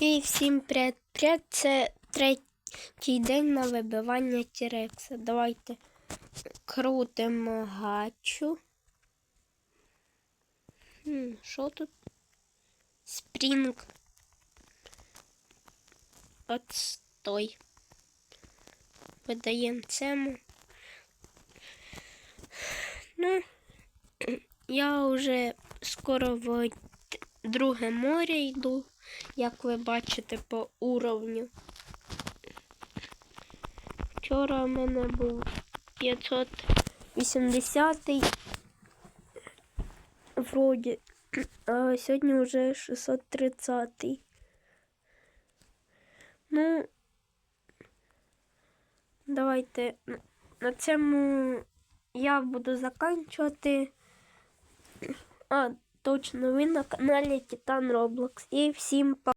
І всім привіт. Привіт, це третій день на вибивання Тірекса. Давайте крутимо гачу. Що тут? Спрінг. Отстой. Видаємо цему. Ну, я вже скоро в друге море йду, як ви бачите по уровню. Вчора в мене був 580 вроді, а сьогодні вже 630. Ну, давайте на- цьому я буду заканчувати. А, точно, ви на каналі Титан Роблокс. І всім па.